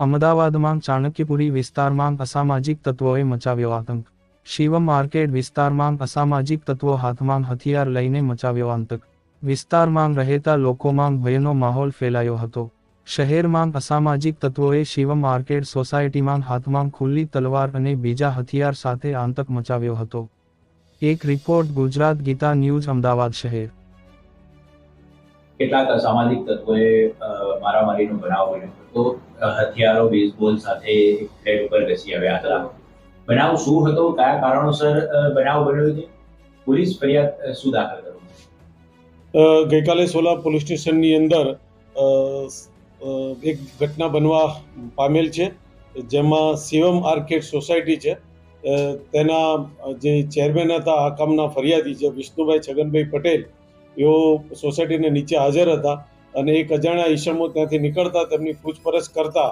અમદાવાદમાં ચાણક્યપુરી વિસ્તારમાં અસામાજિક તત્વોએ મચાવ્યો આતંક. શિવમ માર્કેટ વિસ્તારમાં અસામાજિક તત્વો હાથમાં હથિયાર લઈને મચાવ્યો આતંક. વિસ્તારમાં રહેતા લોકોમાં ભયનો માહોલ ફેલાયો હતો. શહેરમાં અસામાજિક તત્વોએ શિવમ માર્કેટ સોસાયટીમાં હાથમાં ખુલ્લી તલવાર અને બીજા હથિયાર સાથે આતંક મચાવ્યો હતો. એક રિપોર્ટ ગુજરાત ગીતા ન્યૂઝ અમદાવાદ શહેર. કેટલાક અસામાજિક તત્વોએ મારામારીનો બનાવ બન્યો. હતો હથિયારો બેઝબોલ સાથે ફ્લેટ ઉપર ઘસી આવ્યા હતા. બનાવ શું હતો? કયા કારણોસર બનાવ બન્યો છે? પોલીસ ફરિયાદ શું દાખલ કરો? ગઈકાલે સોલા પોલીસ સ્ટેશનની અંદર એક ઘટના બનવા પામેલ છે, જેમાં શિવમ આર્કેડ સોસાયટી છે. તેના જે ચેરમેન હતા, આ કામના ફરિયાદી છે, વિષ્ણુભાઈ છગનભાઈ પટેલ. એઓ સોસાયટીને નીચે હાજર હતા અને એક અજાણ્યા ઈસમો ત્યાંથી નીકળતા, તેમની પૂછપરછ કરતા,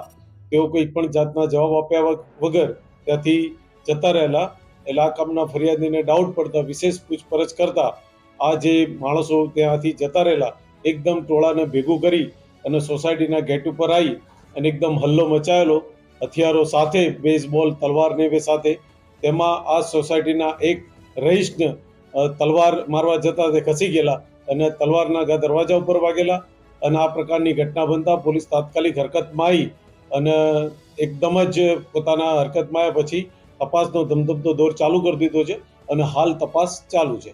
તેઓ કોઈ પણ જાતના જવાબ આપ્યા વગર ત્યાંથી જતા રહેલા. એટલે આ કામના ફરિયાદીને ડાઉટ પડતા, વિશેષ પૂછપરછ કરતા, આ જે માણસો ત્યાંથી જતા રહેલા, એકદમ ટોળાને ભેગું કરી અને સોસાયટીના ગેટ ઉપર આવી અને એકદમ હલ્લો મચાયેલો, હથિયારો સાથે બેઝબોલ તલવાર ને એ સાથે. તેમાં આ સોસાયટીના એક રહીશને તલવાર મારવા જતા તે ખસી ગયેલા. અને તલવારના ઘા દરવાજા ઉપર વાગેલા અને આ પ્રકારની ઘટના બનતા પોલીસ તાત્કાલિક હરકતમાં આવી અને એકદમ જ પોતાના હરકતમાં આવ્યા પછી તપાસનો ધમધમતો દોર ચાલુ કરી દીધો છે અને હાલ તપાસ ચાલુ છે.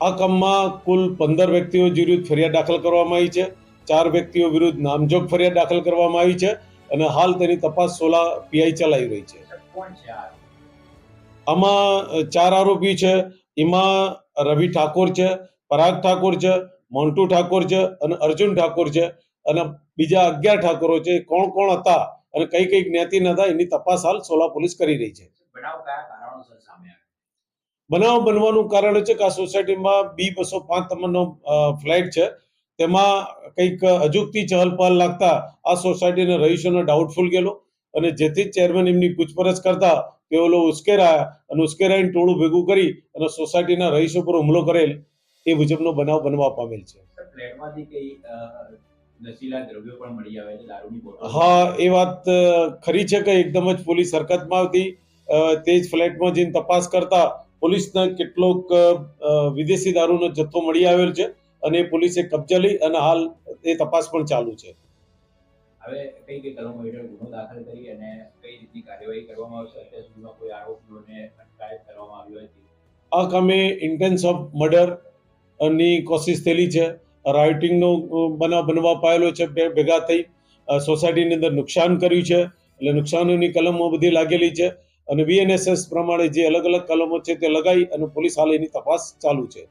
આ કામમાં કુલ પંદર વ્યક્તિઓ વિરુદ્ધ ફરિયાદ દાખલ કરવામાં આવી છે. ચાર વ્યક્તિઓ વિરુદ્ધ નામજોગ ફરિયાદ દાખલ કરવામાં આવી છે અને હાલ તેની તપાસ સોલા પીઆઈ ચલાવી રહી છે. આમાં ચાર આરોપી છે. એમાં રવિ ઠાકોર છે પરાગ ઠાકોર છે મોન્ટુ ઠાકોર છે અને અર્જુન ઠાકોર છે. અને બીજા અગિયાર ઠાકોરો છે. કોણ કોણ હતા અને કઈ કઈ જ્ઞાતિના હતા એની તપાસ હાલ સોલા પોલીસ કરી રહી છે. બનાવ બનવાનું કારણ છે કે આ સોસાયટીમાં બી બસો પાંચ નંબરનો ફ્લેટ છે. તેમાં કંઈક અજુકતી ચહલ પહલ લાગતા આ સોસાયટીના રહીશોનો ડાઉટફુલ ગયેલો. અને જેથી ચેરમેન એમની પૂછપરછ કરતા તેઓ લોકો ઉશ્કેરાયા અને ઉશ્કેરાઈને ટોળું ભેગું કરી અને સોસાયટીના રહીશો પર હુમલો કરેલ એ મુજબનો બનાવ બનવા પામેલ છે. હા એ વાત ખરી છે કે એકદમ જ પોલીસ હરકતમાં આવતી. અ, તે જ ફ્લેટમાં જઈને તપાસ કરતા પોલીસને કેટલોક વિદેશી દારૂનો જથ્થો મળી આવેલ છે અને પોલીસે કબજા લઈ અને હાલ એ તપાસ પણ ચાલુ છે. હવે કઈ કઈ કલમો હેઠળ ગુનો દાખલ કરી અને કઈ રીતની કાર્યવાહી કરવામાં આવશે? અત્યાર સુધીમાં કોઈ આરોપીઓને અટકાયત કરવામાં આવી હતી આ ઇન્ટેન્સ ઓફ મર્ડરની કોશિશ થયેલી છે. રાઇટિંગનો બનાવ બનવા પાયેલો છે, બે ભેગા થઈ. સોસાયટીની અંદર નુકસાન કર્યું છે. એટલે નુકસાનોની કલમો બધી લાગેલી છે. અને બીએનએસએસ પ્રમાણે જે અલગ અલગ કલમો છે તે લગાવી અને પોલીસ હાલ એની તપાસ ચાલુ છે.